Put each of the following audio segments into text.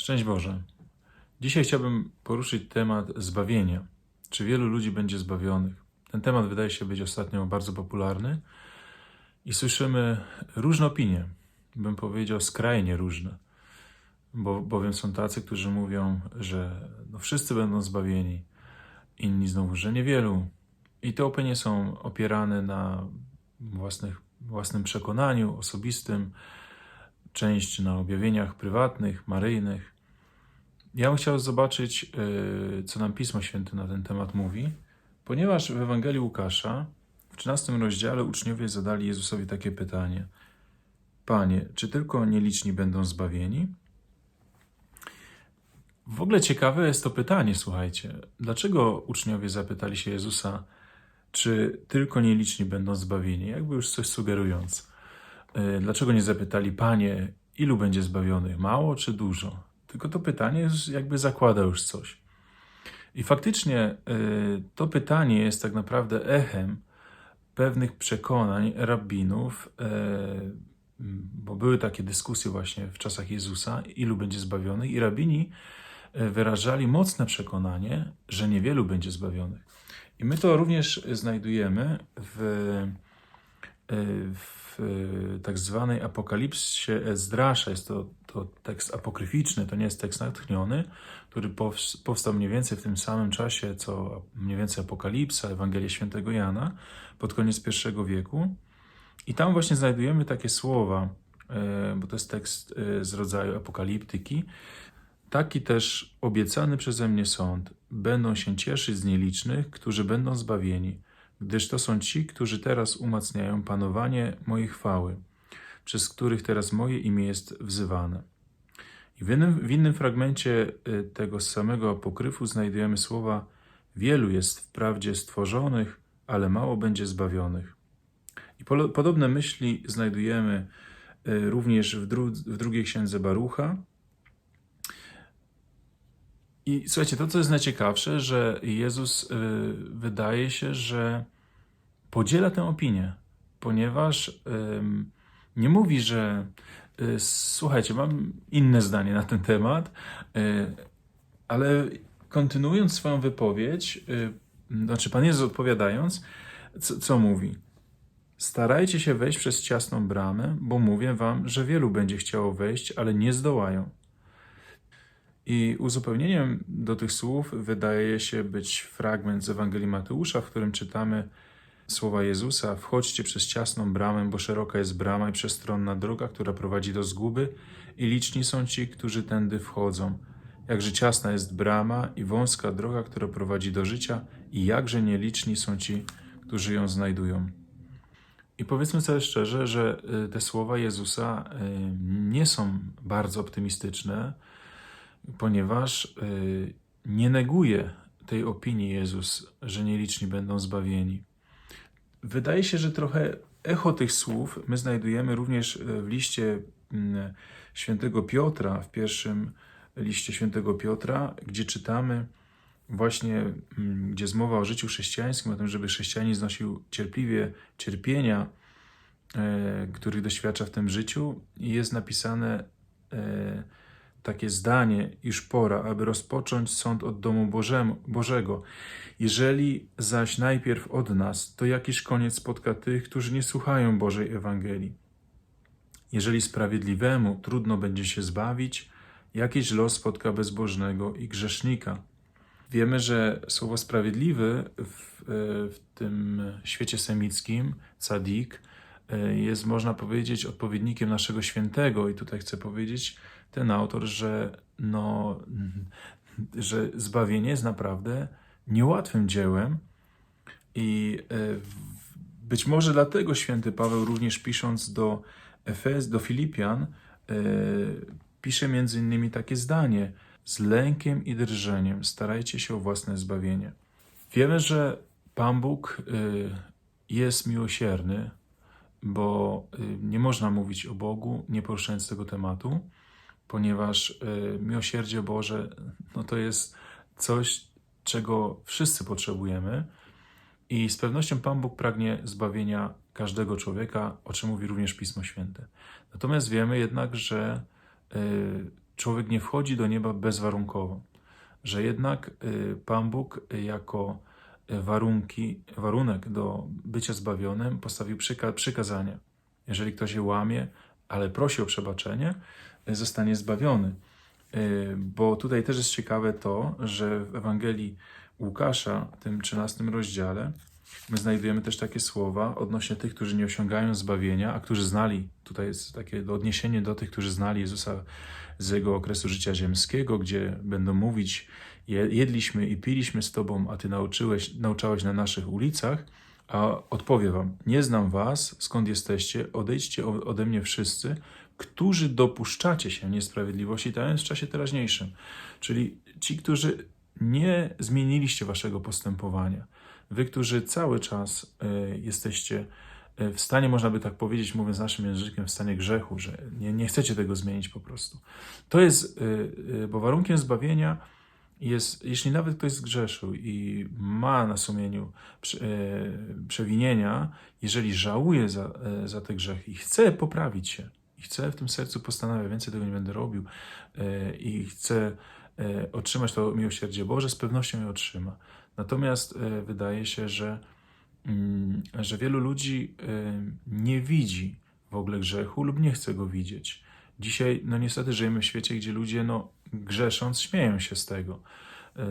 Szczęść Boże. Dzisiaj chciałbym poruszyć temat zbawienia. Czy wielu ludzi będzie zbawionych? Ten temat wydaje się być ostatnio bardzo popularny i słyszymy różne opinie, bym powiedział skrajnie różne, bo, bowiem są tacy, którzy mówią, że no wszyscy będą zbawieni, inni znowu, że niewielu. I te opinie są opierane na własnych, własnym przekonaniu osobistym, część na objawieniach prywatnych, maryjnych. Ja bym chciał zobaczyć, yy, co nam Pismo Święte na ten temat mówi, ponieważ w Ewangelii Łukasza w 13 rozdziale uczniowie zadali Jezusowi takie pytanie: Panie, czy tylko nieliczni będą zbawieni? W ogóle ciekawe jest to pytanie, słuchajcie. Dlaczego uczniowie zapytali się Jezusa, czy tylko nieliczni będą zbawieni? Jakby już coś sugerując. Yy, Dlaczego nie zapytali, Panie, ilu będzie zbawionych? Mało czy dużo? Tylko to pytanie już jakby zakłada już coś. I faktycznie y, to pytanie jest tak naprawdę echem pewnych przekonań rabbinów, y, bo były takie dyskusje właśnie w czasach Jezusa, ilu będzie zbawionych, i rabini wyrażali mocne przekonanie, że niewielu będzie zbawionych. I my to również znajdujemy w, w tak zwanej apokalipsie Ezdrasza. Jest to, to tekst apokryficzny, to nie jest tekst natchniony, który pows- powstał mniej więcej w tym samym czasie, co mniej więcej Apokalipsa, Ewangelia Świętego Jana, pod koniec I wieku. I tam właśnie znajdujemy takie słowa, e, bo to jest tekst z rodzaju apokaliptyki. Taki też obiecany przeze mnie sąd. Będą się cieszyć z nielicznych, którzy będą zbawieni, gdyż to są ci, którzy teraz umacniają panowanie mojej chwały, przez których teraz moje imię jest wzywane. I w innym, w innym fragmencie y, tego samego apokryfu znajdujemy słowa: Wielu jest wprawdzie stworzonych, ale mało będzie zbawionych. I podobne myśli znajdujemy y, również w, dru- w drugiej księdze Barucha. I słuchajcie, to co jest najciekawsze, że Jezus y, wydaje się, że podziela tę opinię, ponieważ nie mówi, że y, słuchajcie, mam inne zdanie na ten temat, y, ale kontynuując swoją wypowiedź, znaczy Pan Jezus odpowiadając, co, co mówi? Starajcie się wejść przez ciasną bramę, bo mówię wam, że wielu będzie chciało wejść, ale nie zdołają. I uzupełnieniem do tych słów wydaje się być fragment z Ewangelii Mateusza, w którym czytamy słowa Jezusa: Wchodźcie przez ciasną bramę, bo szeroka jest brama i przestronna droga, która prowadzi do zguby, i liczni są ci, którzy tędy wchodzą. Jakże ciasna jest brama i wąska droga, która prowadzi do życia, i jakże nieliczni są ci, którzy ją znajdują. I powiedzmy sobie szczerze, że y, te słowa Jezusa y, nie są bardzo optymistyczne, ponieważ y, nie neguje tej opinii Jezus, że nieliczni będą zbawieni. Wydaje się, że trochę echo tych słów my znajdujemy również w liście mm, świętego Piotra, w pierwszym liście świętego Piotra, gdzie czytamy właśnie, mm, gdzie jest mowa o życiu chrześcijańskim, o tym, żeby chrześcijanin znosił cierpliwie cierpienia, e, których doświadcza w tym życiu i jest napisane e, takie zdanie, iż pora, aby rozpocząć sąd od domu Bożego. Jeżeli zaś najpierw od nas, to jakiś koniec spotka tych, którzy nie słuchają Bożej Ewangelii. Jeżeli sprawiedliwemu trudno będzie się zbawić, jakiś los spotka bezbożnego i grzesznika. Wiemy, że słowo sprawiedliwy w, w tym świecie semickim, sadik, jest, można powiedzieć, odpowiednikiem naszego świętego. I tutaj chcę powiedzieć, ten autor, że, no, że zbawienie jest naprawdę niełatwym dziełem i e, być może dlatego święty Paweł również pisząc do Efez, do Filipian, e, pisze między innymi takie zdanie: Z lękiem i drżeniem starajcie się o własne zbawienie. Wiemy, że Pan Bóg e, jest miłosierny, bo nie można mówić o Bogu, nie poruszając tego tematu ponieważ y, miłosierdzie Boże no to jest coś, czego wszyscy potrzebujemy i z pewnością Pan Bóg pragnie zbawienia każdego człowieka, o czym mówi również Pismo Święte. Natomiast wiemy jednak, że y, człowiek nie wchodzi do nieba bezwarunkowo, że jednak y, Pan Bóg jako warunki, warunek do bycia zbawionym postawił przyka- przykazania. Jeżeli ktoś je łamie, ale prosi o przebaczenie, y, zostanie zbawiony. Y, Bo tutaj też jest ciekawe to, że w Ewangelii Łukasza, tym 13 rozdziale, my znajdujemy też takie słowa odnośnie tych, którzy nie osiągają zbawienia, a którzy znali, tutaj jest takie odniesienie do tych, którzy znali Jezusa z jego okresu życia ziemskiego, gdzie będą mówić, "Je- jedliśmy i piliśmy z Tobą, a Ty nauczyłeś, nauczałeś na naszych ulicach, a odpowie Wam, nie znam Was, skąd jesteście, odejdźcie ode mnie wszyscy, którzy dopuszczacie się niesprawiedliwości, jest w czasie teraźniejszym. Czyli ci, którzy nie zmieniliście Waszego postępowania, Wy, którzy cały czas e, jesteście e, w stanie, można by tak powiedzieć, mówiąc naszym językiem, w stanie grzechu, że nie, nie chcecie tego zmienić po prostu. To jest, e, bo warunkiem zbawienia jest, jeśli nawet ktoś zgrzeszył i ma na sumieniu e, przewinienia, jeżeli żałuje za, e, za te grzechy i chce poprawić się, i chce w tym sercu postanawia, więcej tego nie będę robił, e, i chce otrzymać to miłosierdzie Boże, z pewnością je otrzyma. Natomiast wydaje się, że, mm, że wielu ludzi nie widzi w ogóle grzechu lub nie chce go widzieć. Dzisiaj, no niestety, żyjemy w świecie, gdzie ludzie, no, grzesząc, śmieją się z tego. E,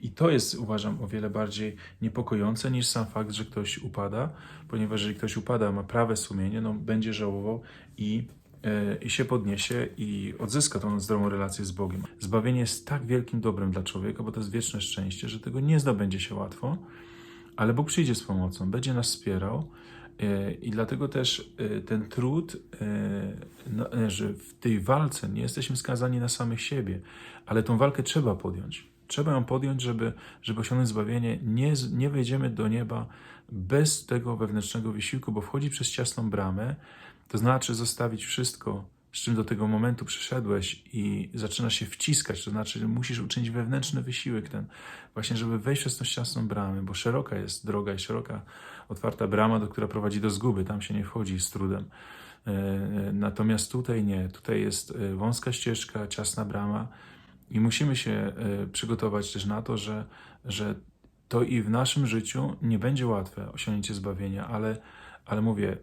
I to jest, uważam, o wiele bardziej niepokojące niż sam fakt, że ktoś upada, ponieważ jeżeli ktoś upada, ma prawe sumienie, no, będzie żałował i, e, i się podniesie i odzyska tą zdrową relację z Bogiem. Zbawienie jest tak wielkim dobrem dla człowieka, bo to jest wieczne szczęście, że tego nie zdobędzie się łatwo, ale Bóg przyjdzie z pomocą, będzie nas wspierał. E, I dlatego też e, ten trud, e, no, że w tej walce nie jesteśmy skazani na samych siebie, ale tą walkę trzeba podjąć. Trzeba ją podjąć, żeby, żeby osiągnąć zbawienie. Nie, nie wejdziemy do nieba bez tego wewnętrznego wysiłku, bo wchodzi przez ciasną bramę, to znaczy zostawić wszystko, z czym do tego momentu przyszedłeś i zaczynasz się wciskać, to znaczy musisz uczynić wewnętrzny wysiłek ten, właśnie żeby wejść przez tą ciasną bramę, bo szeroka jest droga i szeroka, otwarta brama, do która prowadzi do zguby, tam się nie wchodzi z trudem. E, e, Natomiast tutaj nie, tutaj jest e, wąska ścieżka, ciasna brama i musimy się przygotować też na to, że, że to i w naszym życiu nie będzie łatwe osiągnięcie zbawienia, ale, ale mówię,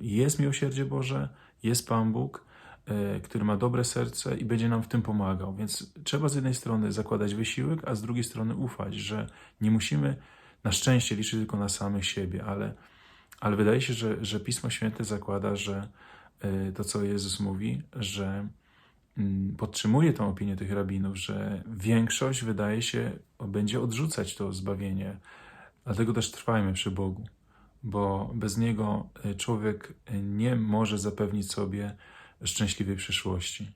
jest miłosierdzie Boże, jest Pan Bóg, e, który ma dobre serce i będzie nam w tym pomagał. Więc trzeba z jednej strony zakładać wysiłek, a z drugiej strony ufać, że nie musimy na szczęście liczyć tylko na samych siebie, ale, ale wydaje się, że, że Pismo Święte zakłada, że e, to, co Jezus mówi, że mm, podtrzymuje tą opinię tych rabinów, że większość wydaje się będzie odrzucać to zbawienie. Dlatego też trwajmy przy Bogu, bo bez Niego e, człowiek e, nie może zapewnić sobie szczęśliwej przyszłości.